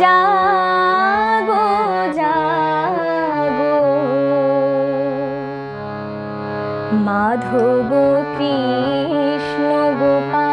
জাগো জাগো। মাধব কৃষ্ণ গোপা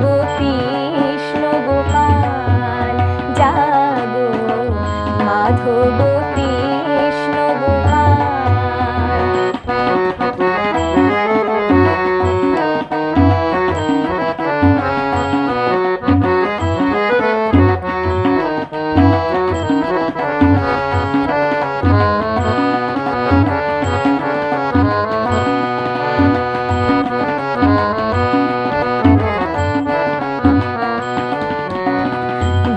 গো কৃষ্ণ গোপাল জাগো মাধব কৃষ্ণ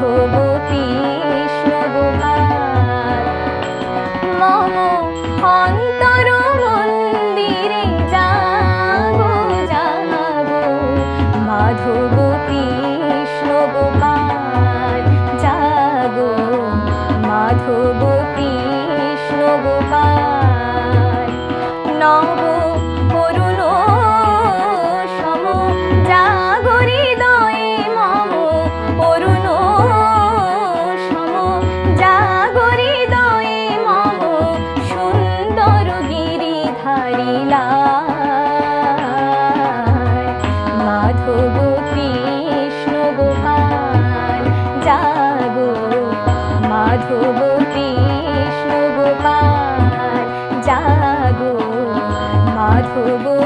ভবতী সর্বভার মম অন্তর খুব